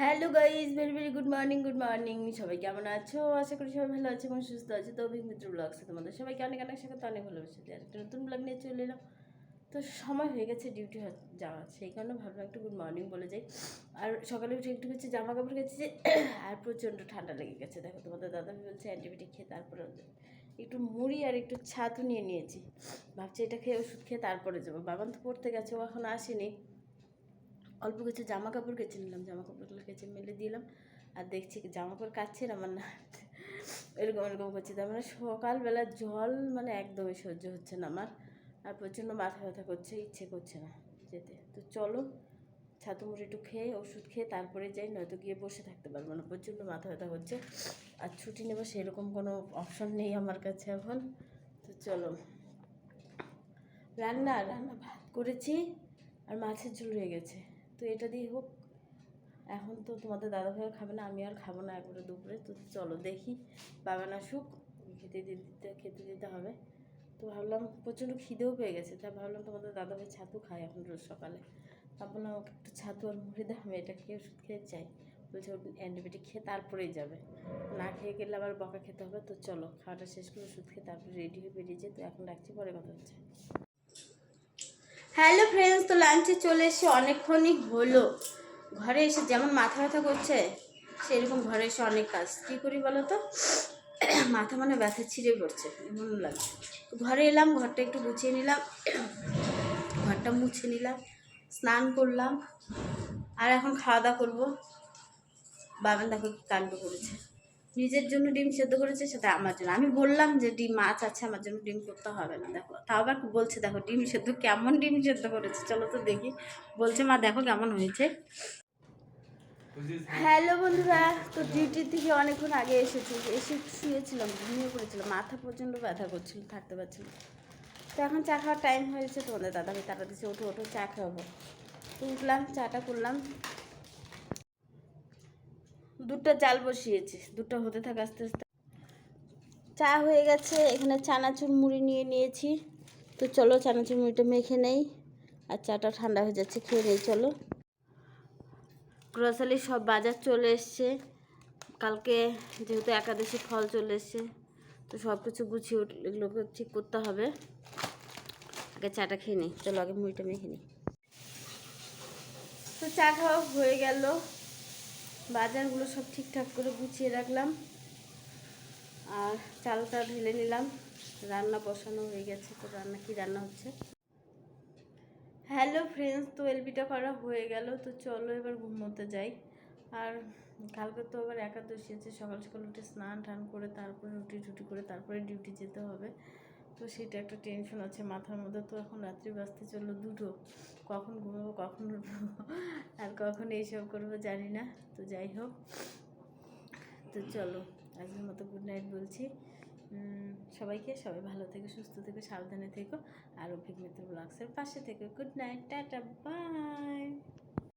Hello guys very very good morning good morning সবাই কেমন আছো? আশা করি সবাই ভালো আছে এবং সুস্থ আছে। তো অভিক মিত্র ব্লগসে তোমাদের সবাইকে অনেক অনেক সাথে অনেক ভালোবাসে আর একটা নতুন ব্লগ নিয়ে চলে এলাম। তো সময় হয়ে গেছে ডিউটি যাওয়া সেই কারণে ভাবলাম একটু গুড মর্নিং বলে যাই। আর সকালে উঠে একটু হচ্ছে জামা কাপড় গেছে যে আর প্রচণ্ড ঠান্ডা লেগে গেছে। দেখো, তোমাদের দাদা বলছে অ্যান্টিবায়োটিক খেয়ে তারপরে একটু মুড়ি আর একটু ছাতু নিয়ে নিয়েছি। ভাবছি, এটা খেয়ে ওষুধ খেয়ে তারপরে যাব। বাবান তো পড়তে গেছে, ও এখন আসেনি। অল্প কিছু জামা কাপড় কেচে নিলাম জামা কাপড়গুলো কেচে মেলে দিলাম। আর দেখছি জামা কাপড় কাচ্ছে আমার না এরকম এরকম করছে। তার মানে সকালবেলা জল মানে একদমই সহ্য হচ্ছে না আমার। আর প্রচণ্ড মাথা ব্যথা করছে, ইচ্ছে করছে না যেতে। তো চলো, ছাতু মুড়ি একটু খেয়ে, ওষুধ খেয়ে তারপরে যাই, নয়তো গিয়ে বসে থাকতে পারব না। প্রচণ্ড মাথা ব্যথা করছে। আর ছুটি নেব সেরকম কোনো অপশন নেই আমার কাছে এখন। তো চলো। রান্না রান্না ভাত করেছি, আর মাছের ঝোল রয়ে গেছে। তো এটা দিয়ে হোক, এখন তো তোমাদের দাদা ভাইও খাবে না আমি আর খাব না একবারে দুপুরে। তো চলো দেখি বাবা না সুখ, খেতে দিতে খেতে দিতে হবে। তো ভাবলাম প্রচণ্ড খিদেও পেয়ে গেছে তা ভাবলাম তোমাদের দাদা ভাই ছাতু খায় এখন রোজ সকালে। ভাবলাম আমাকে একটু ছাতু আর মুড়ি দাও আমি এটা খেয়ে ওষুধ খেয়ে চাই বলছে ওর অ্যান্টিবায়োটিক খেয়ে তারপরেই যাবে। না খেয়ে গেলে আবার বকা খেতে হবে, তো চলো খাওয়াটা শেষ করে ওষুধ খেয়ে তারপরে রেডি হয়ে বেরিয়ে তো এখন রাখছি, পরে কথা হচ্ছে। হ্যালো ফ্রেন্ডস, তো লাঞ্চে চলে এসে অনেকক্ষণই হলো। ঘরে এসে যেমন মাথা ব্যথা করছে, সেরকম ঘরে এসে অনেক কাজ। কী করি বলো তো? মাথা মানে ব্যথা ছিঁড়ে পড়ছে, এমন লাগছে। ঘরে এলাম, ঘরটা একটু গুছিয়ে নিলাম, ঘরটা মুছে নিলাম, স্নান করলাম, আর এখন খাওয়া দাওয়া করব। বাবান দেখো কাণ্ড করেছে। নিজের জন্য ডিম সেদ্ধ করেছে, সেটা আমার জন্য। আমি বললাম যে ডিম মাছ আছে, আমার জন্য ডিম করতে হবে না, দেখো। তাও আবার বলছে, দেখো, ডিম সেদ্ধ, কেমন ডিম সেদ্ধ করেছে, চলো তো দেখি। বলছে, মা, দেখো কেমন হয়েছে। হ্যালো বন্ধুরা, তো ডিউটি থেকে অনেকক্ষণ আগে এসেছি, এসে শুয়েছিলাম, ঘুমিয়ে পড়েছিলাম, মাথা প্রচণ্ড ব্যথা করছিল, থাকতে পারছিলাম তো এখন চা খাওয়ার টাইম হয়েছে, তোমাদের দাদা তারা দিচ্ছে ওঠো ওঠো চা খাওয়াবো। তো উঠলাম, চাটা করলাম দুধটা চাল বসিয়েছি দুধটা হতে থাকে আস্তে আস্তে। চা হয়ে গেছে, এখানে চানাচুর মুড়ি নিয়ে নিয়েছি। তো চলো চানাচুর মুড়িটা মেখে নেই, আর চাটা ঠান্ডা হয়ে যাচ্ছে, খেয়ে নেই, চলো। গ্রসারি সব বাজার চলে এসছে। কালকে যেহেতু একাদশী ফল চলে এসছে, তো সব কিছু গুছিয়ে এগুলোকে ঠিক করতে হবে। আগে চাটা খেয়ে নিই, চলো আগে মুড়িটা মেখে নিই। তো চা খাওয়া হয়ে গেল। বাজারগুলো সব ঠিকঠাক করে গুছিয়ে রাখলাম। আর চালটা ঢেলে নিলাম। রান্না বসানো হয়ে গেছে, তো রান্না কি রান্না হচ্ছে? হ্যালো ফ্রেন্ডস তো এলবিটা করা হয়ে গেল, তো চলো এবার ঘুমোতে যাই। আর কালকে তো আবার একাদশী আছে, সকাল সকাল উঠে স্নান টান করে তারপরে রুটি টুটি করে তারপরে ডিউটি যেতে হবে। তো সেটা একটা টেনশন আছে। মাথার মধ্যে তো এখন রাত্রি বাজতে চলল দুটো। কখন ঘুমাবো, কখন উঠবো? আর কখন এইসব করব জানি না। তো যাই হোক। তো চলো, আজকের মতো গুড নাইট বলছি। সবাইকে সবাই ভালো থেকো, সুস্থ থেকো, সাবধানে থেকো। আর অভিক মিত্র ব্লগসের পাশে থেকো। Good night tata bye